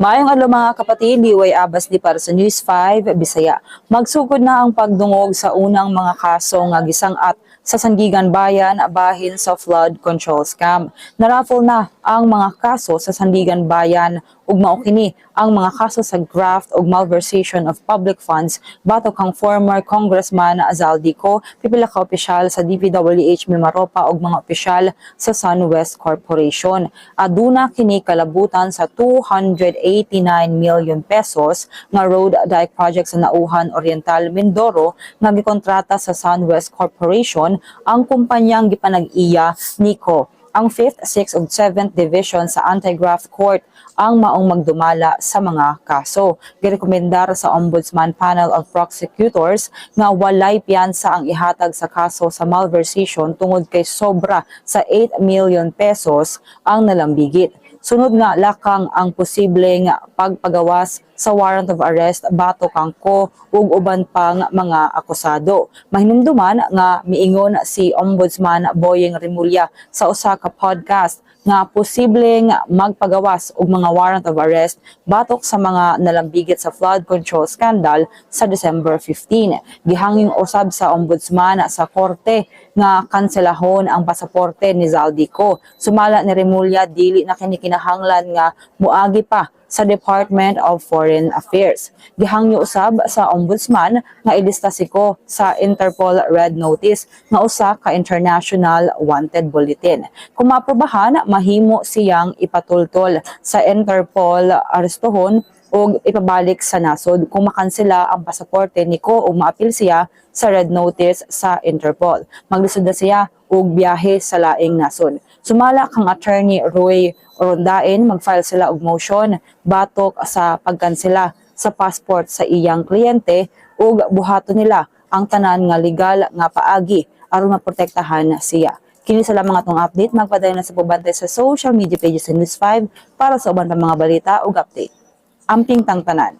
Mayong adlaw mga kapatid, Liway Abas di para sa News 5 Bisaya. Magsugod na ang pagdungog sa unang mga kaso nga gisangat sa Sandigan Bayan bahin sa flood control scam. Naraffle na ang mga kaso sa Sandigan Bayan. Ug mao kini ang mga kaso sa graft ug malversation of public funds batok kang former congressman Azaldico, pipila ka opisyal sa DPWH Mimaropa ug mga opisyal sa SunWest Corporation. Aduna kini kalabutan sa 289 million pesos nga road dike project sa Nauhan Oriental Mindoro nga gikontrata sa SunWest Corporation. Ang kumpanyang gipanag-iya Nico ang 5th, 6th ug 7th Division sa Anti-Graft Court ang maong magdumala sa mga kaso. Girekomendar sa Ombudsman Panel of Prosecutors nga walay piyansa ang ihatag sa kaso sa malversation tungod kay sobra sa 8 million pesos ang nalambigit. Sunod nga lakang ang posibleng pagpagawas sa warrant of arrest bato kang ko ug uban pang mga akusado. Mahinumduman nga miingon si Ombudsman Boyeng Rimulya sa usa ka podcast nga posibleng magpagawas og mga warrant of arrest batok sa mga nalambigit sa flood control scandal sa December 15. Gihanging usab sa ombudsman sa korte nga kanselahon ang pasaporte ni Zaldico. Sumala ni Remulla dili na kini kinahanglan nga muagi pa sa Department of Foreign Affairs. Gihangyo usab sa ombudsman nga ilista si ko sa Interpol Red Notice nga usa ka international wanted bulletin. Kung maprobahan, mahimo siyang ipatultol sa Interpol arestohon o ipabalik sa nasod kung makansela ang pasaporte ni Ko o maapil siya sa red notice sa Interpol. Maglisod na siya og biyahe sa laing nasod. Sumala kang attorney Roy Rondain, mag-file sila og motion batok sa pagkansela sa passport sa iyang kliyente ug buhaton nila ang tanan nga legal nga paagi aron maprotektahan siya. Kini sa lamang atong update, magpadayon na sa pabantay sa social media pages sa News 5 para sa uban pa mga balita ug update. Amping tang tanan.